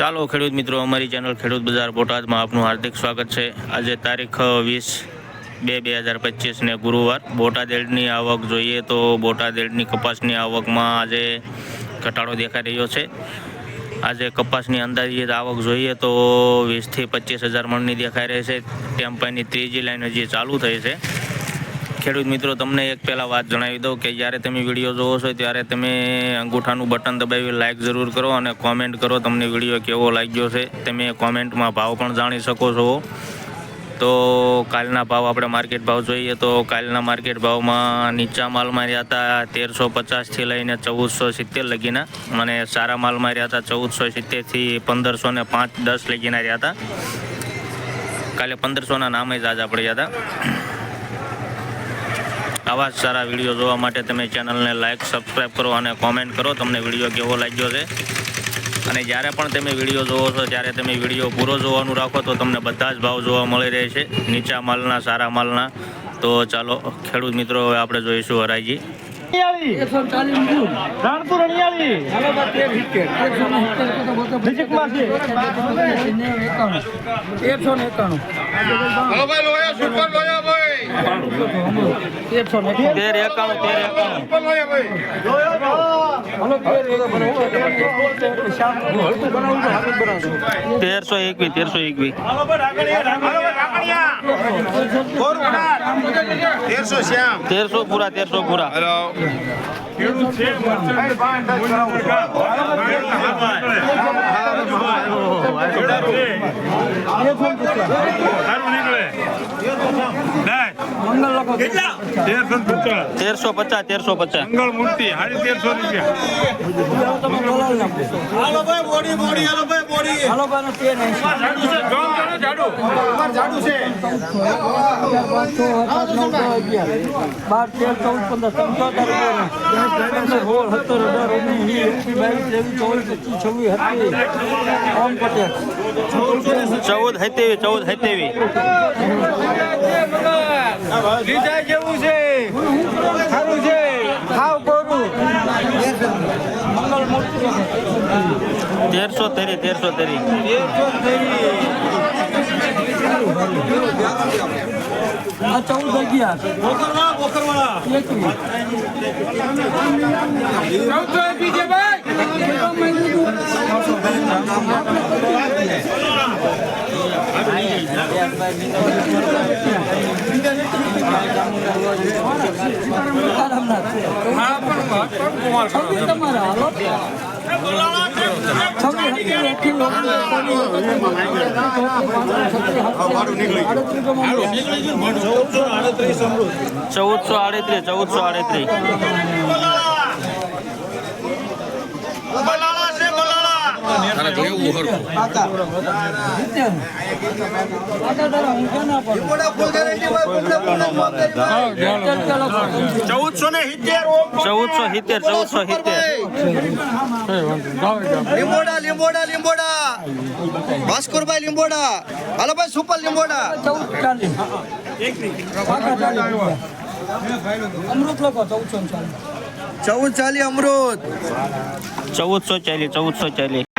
ચાલો ખેડૂત મિત્રો, અમારી ચેનલ ખેડૂત બજાર બોટાદમાં આપનું હાર્દિક સ્વાગત છે. આજે તારીખ વીસ બે બે હજાર પચીસને ગુરુવાર. બોટાદ એલ્ડની આવક જોઈએ તો બોટાદ એલ્ડની કપાસની આવકમાં આજે ઘટાડો દેખાઈ રહ્યો છે. આજે કપાસની અંદાજિત આવક જોઈએ તો વીસથી પચીસ હજાર મણની દેખાઈ રહી છે. ટેમ્પાની ત્રીજી લાઈન હજી ચાલુ થઈ છે. ખેડૂત મિત્રો, તમને એક પહેલાં વાત જણાવી દઉં કે જ્યારે તમે વીડિયો જોવો છો ત્યારે તમે અંગૂઠાનું બટન દબાવી લાઇક જરૂર કરો અને કોમેન્ટ કરો તમને વીડિયો કેવો લાગ્યો છે. તમે કોમેન્ટમાં ભાવ પણ જાણી શકો છો. તો કાલના ભાવ આપણે માર્કેટ ભાવ જોઈએ તો કાલના માર્કેટ ભાવમાં નીચા માલમાં રહ્યા હતા તેરસો પચાસથી લઈને ચૌદસો સિત્તેર લગીના અને સારા માલમાં રહ્યા હતા ચૌદસો સિત્તેરથી પંદરસો ને પાંચ દસ લગીના રહ્યા હતા. કાલે પંદરસોના નામે જ આજા પડ્યા હતા. આવા જ સારા વીડિયો જોવા માટે તમે ચેનલને લાઇક સબસ્ક્રાઈબ કરો અને કોમેન્ટ કરો. તમને વીડિયો કેવો લાગ્યો છે? અને જ્યારે પણ તમે વીડિયો જોવો છો ત્યારે તમે વીડિયો પૂરો જોવાનું રાખો તો તમને બધા જ ભાવ જોવા મળી રહે છે. નીચા માલના સારા માલના. તો ચાલો ખેડૂત મિત્રો હવે આપણે જોઈશું હરાજી. રાણપુર અણિયાળી એકસો ને એકાણું. તેર એકાણું તેર એકાણું તેરસો એકવી તેરસો એકવી તેરસો શ્યામ તેરસો પૂરા તેરસો પૂરા હલો મંગલ લોકો તેરસો પચાસ તેરસો પચાસ. મંગળ મૂર્તિ સાડી તેરસો રૂપિયા. હાલો તમે બોલાવી નાખો હાલો ભાઈ બોડી બોડી હાલો ભાઈ બોડી. હાલો ભાઈ તેર એંશી અમાર છે પાંચસો સાત નવ દસ બાર તેર ચૌદ પંદર પંચોતેર સોળ સત્તર અઢાર ઓગણીસ એકવીસ બાવીસ ત્રેવીસ ચોવીસ પચીસ છવ્વીસ સત્યાવીસ ઓમ પટેલ. ચૌદ સત્યાવી ચૌદ સત્યાવી ગીતા જેવું છે? સારું છે? ખાવ કોરું? તેરસો તેરી તેરસો તેરી. તેરસો તેરી. ચૌદ અગિયાર. ચૌદસો આડત્રીસ ચૌદસો આડત્રીસ બલાલા છે બલાલા ચૌદસો ને સિત્તેર ચૌદસો સિત્તેર ચૌદસો સિત્તેર. લીંબોડા લીંબોડા લીંબોડા. ભાસ્કરભાઈ લીંબોડા. હાલો ભાઈ સુપર લીંબોડા. અમૃત લોકો ચૌદસો ચાલીસ ચૌદ ચાલી અમૃત. ચૌદસો ચાલી ચૌદસો ચાલીસ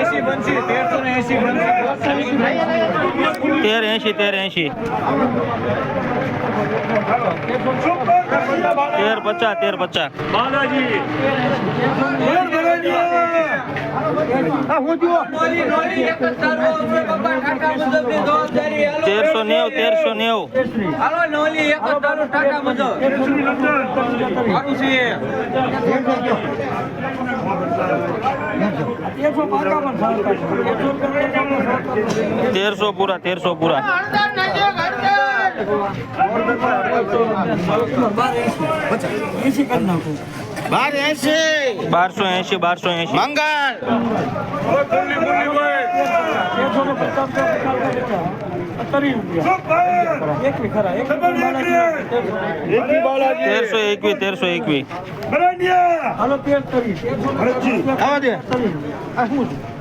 એસી બનશે તેરસો ને એસી બનશે. તેર એસી તેર તેર પચાસ તેર પચાસ. તેરસો નેવ તેરસો નેવું એકસો પાકા પણ સારા એકસો તેરસો પૂરા તેરસો પૂરા. એસી કરી નાખું બાર એસી બારસો એંશી બારસો એંશી. મંગળ. તેરસો એકવી તેરસો એકવી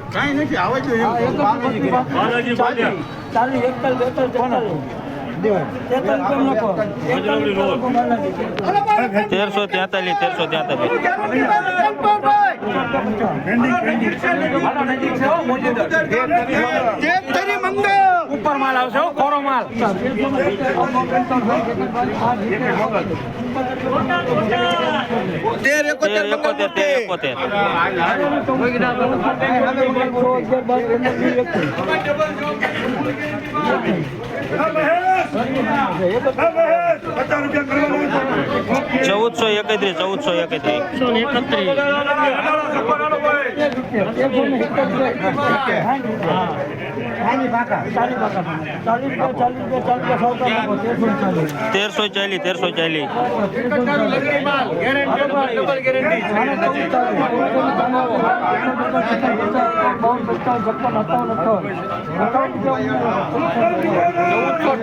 કાંઈ નથી આવે તો તેરસો તેતાલીસ તેરસો તેતાલીસ ઉપર માલ આવશે કોરો માલ તેર એકોતેર એકોતેર તેર એકોતેર ચૌદસો એકત્રીસ ચૌદસો એકત્રીસ. તેરસો ચાલીસ તેરસો ચાલીસ.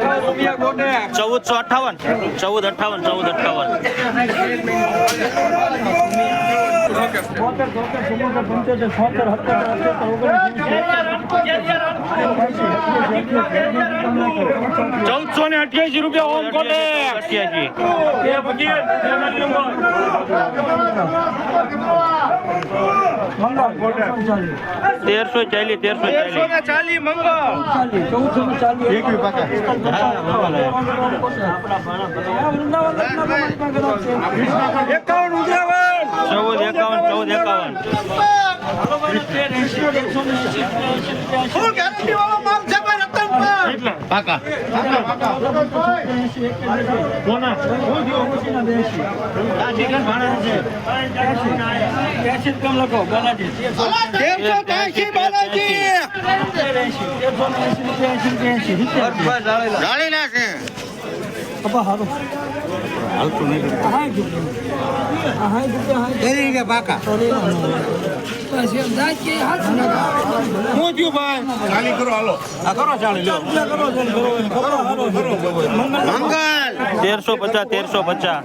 ચૌદસો અઠાવન. ચૌદ અઠાવન ચૌદ અઠાવન. ચૌદસો ને અઠ્યાસી રૂપિયા ઓમ કોટે અઠ્યાસી તેરસો ચાલીસ તેરસો ચાલીસ ચાલી મંગળ એકાવન ઉજરાવન ચૌદ એકાવન ચૌદ એકાવન ફૂલ ગેરંટી વાળો માલ છે ભાઈ રતનભાઈ તેરસો ત્યાંસી બાલાજી જાળીના છે પાકા મોજ્યું ભાઈ ચાલી કરો હાલો કરો ચાલી લો મંગલ તેરસો પચાસ તેરસો પચાસ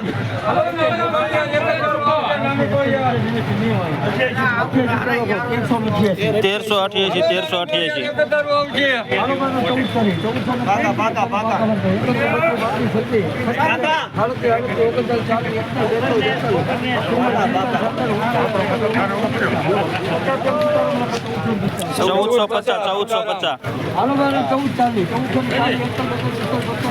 માલણ પર માલણ પર તેરસો અઠ્યાસી. તેરસો અઠ્યાસી ચૌદસો પચાસ ચૌદસો પચાસ. ચૌદ ચાલીસ. ચૌદસો ચાલીસ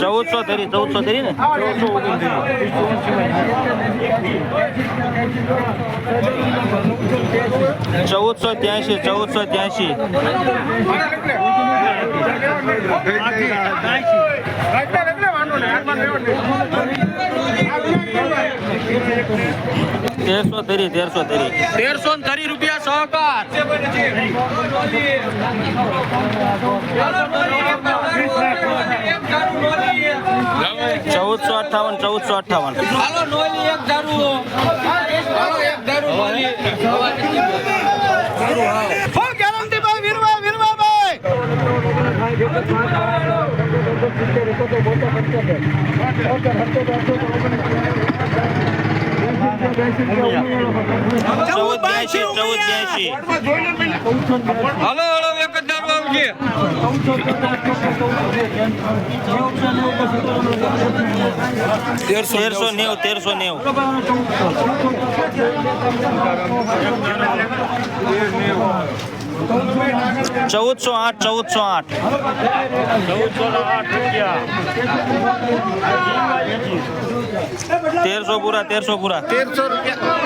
ચૌદસો ધરી ચૌદસો ધરી ને? ચૌદસો ત્યાંશી ચૌદસો ત્યાંશી. તેરસો ધરી તેરસો ધરી. તેરસો ને ત્રીસ રૂપિયા ચૌદસો અઠાવન ચૌદસો અઠાવન. ચૌદ બ્યાસી ચૌદ બ્યાસી હલો હાલો બોલજે તેરસો નેવું તેરસો નેવું ચૌદસો આઠ ચૌદસો આઠ. તેરસો પૂરા તેરસો પૂરા. તેરસો રૂપિયા.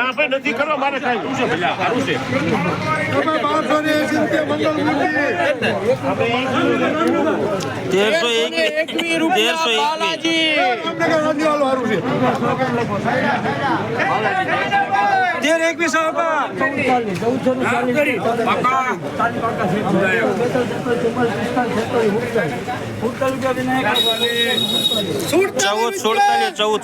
આપણે નથી કરવા મારે કાંઈ શું છે સારું છે તેરસો એકવીસ તેર એકવીસ ચૌદ સુડતાલીસ ચૌદ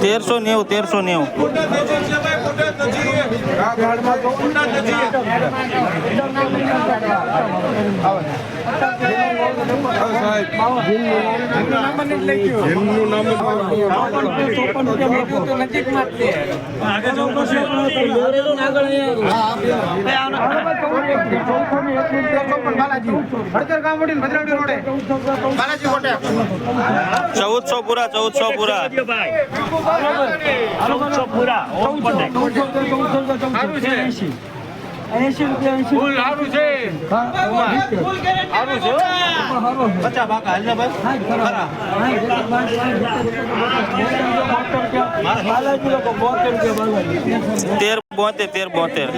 તેરસો નેવું તેરસો નેવું. ચૌદસો પૂરા ચૌદસો પૂરા. ચૌદસો પૂરા ઓમ પર એસી રૂપિયા એસી ફૂલ સારું છે પચાસ બાકા હાલ ભાઈ બાલાજી લોકો બોતેર રૂપિયા તેર બોતેર તેર બોતેર